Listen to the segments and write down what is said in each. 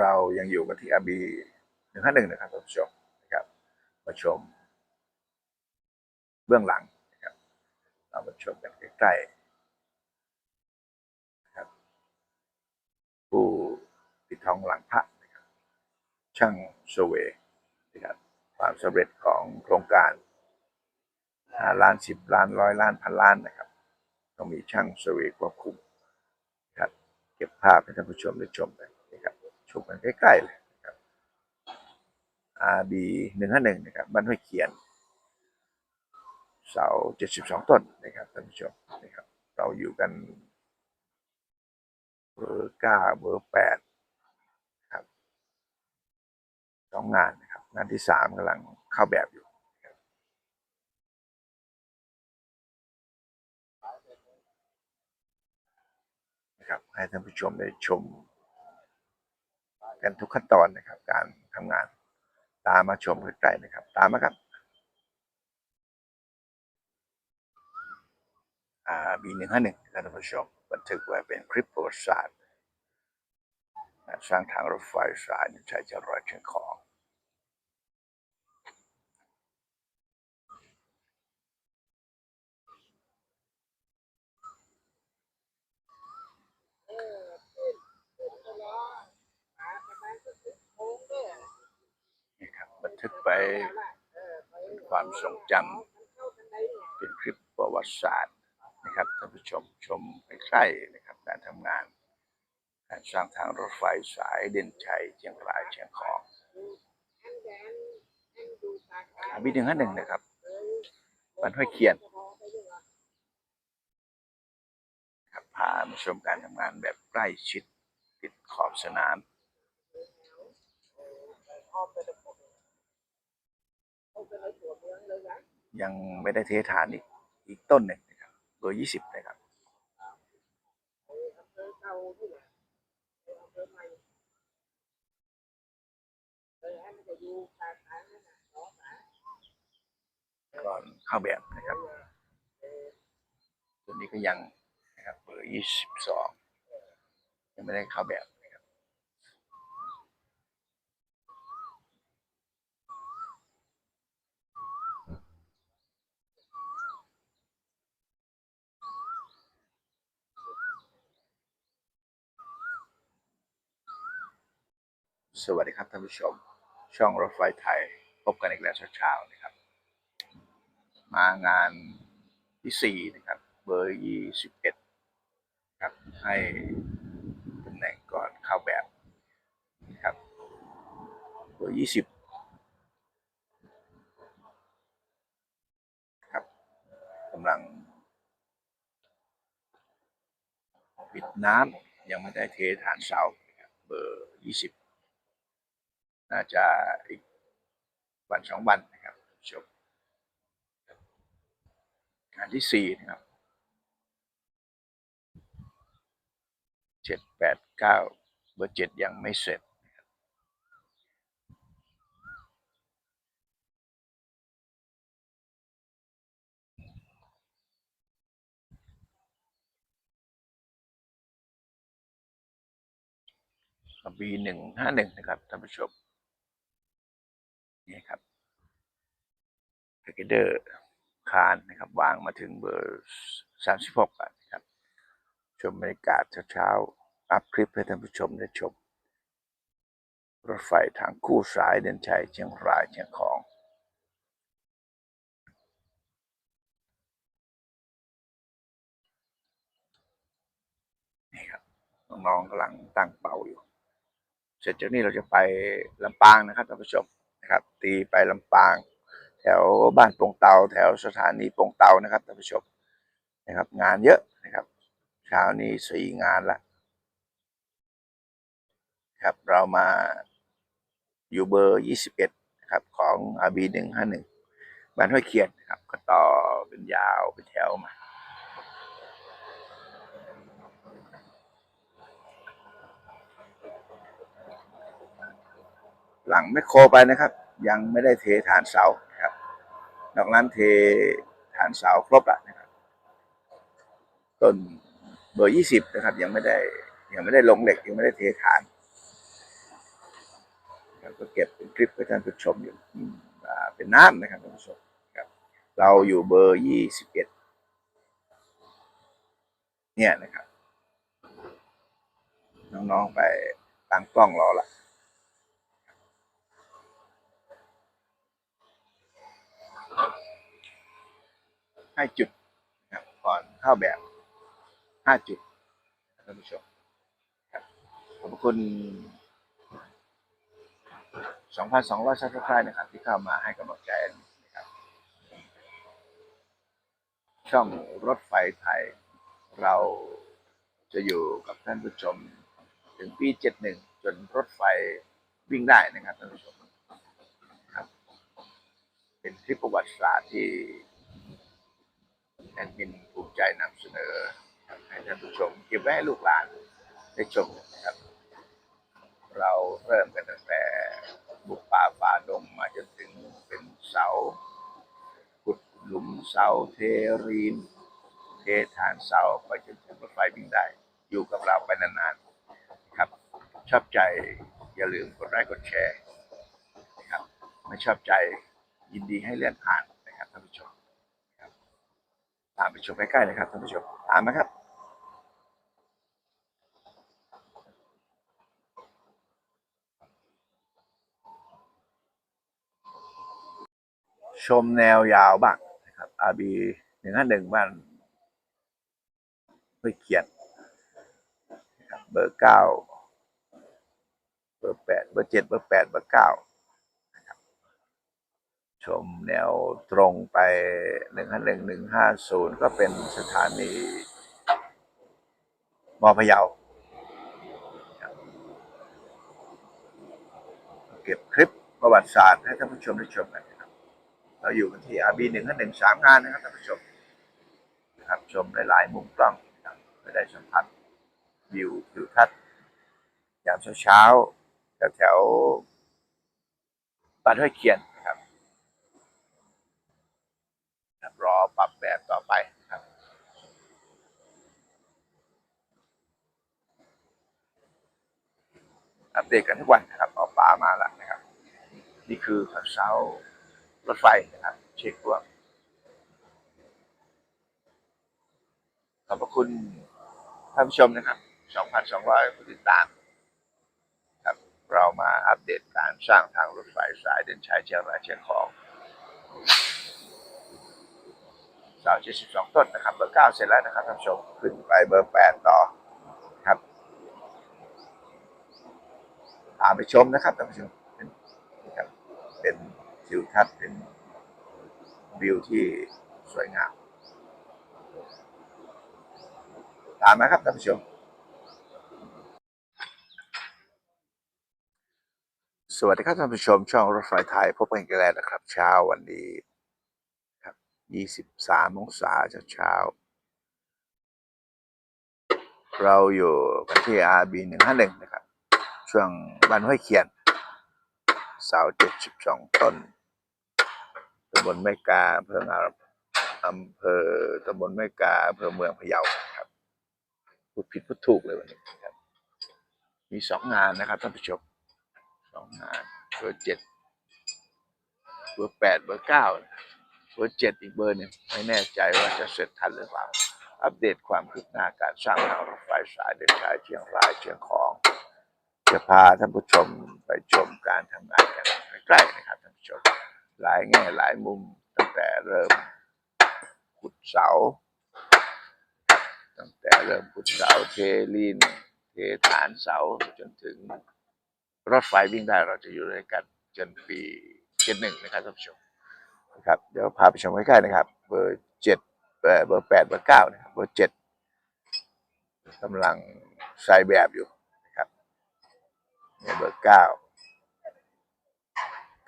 เรายังอยู่กันที่อาบีหนึ่งห้าหนึ่งนะครับท่านผู้ชมนะครับมาชม เบื้องหลังนะครับเรามาชมกันใกล้ๆนะครับผู้ปิดทองหลังพระนะครับช่างโซเวนะครับความสำเร็จของโครงการห้าล้านสิบล้านร้อยล้านพันล้านนะครับต้องมีช่างโซเวย์ควบคุมนะครับเก็บภาพให้ท่านผู้ชมได้ชมกันะ ชมกันใกล้ๆเลยนะครับ RB หนึ่งห้าหนึ่งนะครับบ้านห้วยเขียน เสาเจ็ดสิบสองต้นนะครับท่านผู้ชมนะครับ เราอยู่กันเบอร์เก้าเบอร์แปดครับสองงานนะครับ งานที่สามกำลังเข้าแบบอยู่นะครับนะครับให้ท่านผู้ชมได้ชม กันทุกขั้นตอนนะครับ การทำงาน ตามมาชมไกล้ๆนะครับ ตามมาครับบีหนึ่งห้าหนึ่งท่านผู้ชมบันทึกไว้เป็นคลิปประวัติศาสตร์สร้างทางรถไฟสายในชายจะรอยเชียงของ นี่ครับบัน ทึกไปเป็นความทรงจำเป็นคลิปประวัติศาสตร์นะครับท่านผู้ชมชมใกล้ๆนะครับการทำงานการสร้างทางรถไฟสายเด่นชัยเชียงรายเชียงของอาบีหนึ่งห้าหนึ่งนะครับบันห้วยเขียนครับพามาชมการทำงานแบบใกล้ชิดติดขอบสนาม ยังไม่ได้เทฐานอีกอีกต้นหนึ่งนะครับเบอร์ยี่สิบนะครับก่อนเข้าแบบนะครับตัวนี้ก็ยังนะครับเบอร์ยี่สิบสองยังไม่ได้เข้าแบบ สวัสดีครับท่านผู้ชม ช่องรถไฟไทย พบกันอีกแล้วเช้าๆนะครับ มางานที่สี่นะครับ เบอร์ยี่สิบเอ็ดครับ ให้ตำแหน่งก่อนเข้าแบบนะครับ เบอร์ยี่สิบครับกำลัง ปิดน้ำยังไม่ได้เทฐานเสาเบอร์ยี่สิบ น่าจะอีกวันสองวันนะครับท่านผู้ชมงานที่สี่นะครับเจ็ดแปดเก้าเบอร์เจ็ดยังไม่เสร็จบีหนึ่งห้าหนึ่งนะครับท่านผู้ชม นี่ครับแพคเกเดอร์คานนะครับ วางมาถึงเบอร์สามสิบหกนะครับ ชมบรรยากาศเช้าๆ อัพคลิปให้ท่านผู้ชมได้ชม รถไฟทางคู่สายเดินชัยเชียงรายเชียงของนี่ครับน้องๆกำลังตั้งเป่าอยู่ เสร็จจากนี้เราจะไปลำปางนะครับท่านผู้ชม นะครับ ตีไปลำปาง แถวบ้านโป่งเตา แถวสถานีโป่งเตานะครับท่านผู้ชมนะครับ งานเยอะนะครับเช้านี้สี่งานละครับเรามาอยู่เบอร์ยี่สิบเอ็ดนะครับของอาบีหนึ่งห้าหนึ่งบ้านห้วยเขียนนะครับก็ต่อเป็นยาวเป็นแถวมา หลังแมคโคไปนะครับ ยังไม่ได้เทฐานเสาครับนอกนั้นเทฐานเสาครบแล้วนะครับต้นเบอร์ยี่สิบนะครับ ยังไม่ได้ยังไม่ได้ลงเหล็กยังไม่ได้เทฐานก็เก็บเป็นคลิปให้ท่านผู้ชมอยู่เป็นน้ำนะครับท่านผู้ชมครับ เราอยู่เบอร์ยี่สิบเอ็ดเนี่ยนะครับ น้องๆไปตั้งกล้องรอละ ห้จุดนะครับก่อนเข้าแบบห้าจุดท่านผู้ชมครับขอบคุณ2,200ซับสไครต์นะครับ ที่เข้ามาให้กำลังใจนะครับ ช่องรถไฟไทย เราจะอยู่กับท่านผู้ชม ถึงปี 71 จนรถไฟวิ่งได้นะครับท่านผู้ชมครับ เป็นคลิปประวัติศาสตร์ที่ แอดมินภูมิใจนำเสนอให้ท่านผู้ชมเก็บไว้ให้ลูกหลานได้ชมนะครับ เราเริ่มกันตั้งแต่บุกป่าฝ่าดงมาจนถึงเป็นเสาขุดหลุมเสาเทรีน เทฐานเสาไปจนถึงรถไฟวิ่งได้ อยู่กับเราไปนานๆครับ ชอบใจอย่าลืมกดไลค์กดแชร์นะครับไม่ชอบใจยินดีให้เลื่อนผ่านนะครับท่านผู้ชม ตามไปชมใกล้ๆเลยครับท่านผู้ชมตามนะครับชมแนวยาวบ้างนะครับ RB หนึ่งห้าหนึ่งบ้านไม่เขียนเบอร์เก้าเบอร์แปดเบอร์เจ็ดเบอร์แปดเบอร์เก้า ชมแนวตรงไปหนึ่งห้าหนึ่งหนึ่งห้าศูนย์ก็เป็นสถานีมอพยาครับเก็บคลิปประวัติศาสตร์ให้ท่านผู้ชมได้ชมกันนะครับ เราอยู่กันที่อาบีหนึ่งห้าหนึ่งสามงานนะครับท่านผู้ชมนะครับชมหลายๆมุมกล้องนะครับจะได้สัมผัสวิวทิวทัศน์ยามเช้าๆแถวๆบ้านห้วยเคียนนะครับ ครับรอปรับ แบบต่อไปครับ อัปเดตกันทุกวันนะครับเอาปลามาแล้วนะครับ นี่คือข่าวเช้ารถไฟนะครับ เช็คพวกขอบพระคุณท่านผู้ชมนะครับ 2,200ผู้ติดตามครับ เรามาอัปเดตการสร้างทางรถไฟสายเดินชายเชียงรายเชียงของ เสาเจ็ดสิบสองต้นนะครับ เบอร์เก้าเสร็จแล้วนะครับท่านผู้ชมขึ้นไปเบอร์แปดต่อครับตามไปชมนะครับท่านผู้ชมเป็นครับเป็นทิวทัศน์เป็นวิวที่สวยงามตามมาครับท่านผู้ชม สวัสดีครับท่านผู้ชม ช่องรถไฟไทยพบกันอีกแล้วนะครับ เช้าวันนี้ ยี่สิบสามองศาจาเช้า เราอยู่กันที่ RB หนึ่งห้าหนึ่งนะครับ ช่วงบ้านห้วยเขียน เสาเจ็ดสิบสองต้นตำบลแม่กาอำเภองาอำเภอตำบลแม่กาอำเภอเมืองพะเยาครับพูดผิดพูดถูกเลยวันนี้ครับ มีสองงานนะครับท่านผู้ชมสองงานเบอร์เจ็ดเบอร์แปดเบอร์เก้า เบอร์เจ็ดอีกเบอร์หนึ่งไม่แน่ใจว่าจะเสร็จทันหรือเปล่า อัปเดตความคืบหน้าการสร้างทางรถไฟสายเดินสายเชียงรายเชียงของจะพาท่านผู้ชมไปชมการทำงานกันใกล้ๆนะครับท่านผู้ชมหลายแง่หลายมุมตั้งแต่เริ่มขุดเสา ตั้งแต่เริ่มขุดเสาเทลีนเทฐานเสาจนถึงรถไฟวิ่งได้เราจะอยู่ด้วยกันจนปีเจ็ดหนึ่งนะครับท่านผู้ชม นะครับเดี๋ยวพาไปชมใกล้ๆนะครับ เบอร์เจ็ดเบอร์แปดเบอร์เก้านะครับเบอร์เจ็ดกำลังใส่แบบอยู่นะครับเนี่ยเบอร์เก้า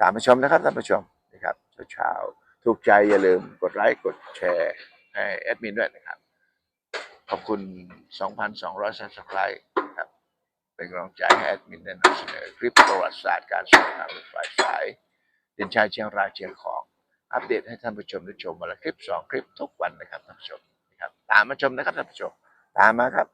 ตามไปชมนะครับท่านผู้ชมนะครับเช้าๆถูกใจอย่าลืมกดไลค์กดแชร์ให้แอดมินด้วยนะครับ ขอบคุณ 2,200 subscribe ครับ เป็นกำลังใจให้แอดมินได้นำเสนอคลิปประวัติศาสตร์การสร้างทางรถไฟสายเดินชายเชียงรายเชียงของ อัปเดตให้ท่านผู้ชมได้ชมวันละคลิปสองคลิปทุกวันนะครับท่านผู้ชมนะครับตามมาชมนะครับท่านผู้ชมตามมาครับ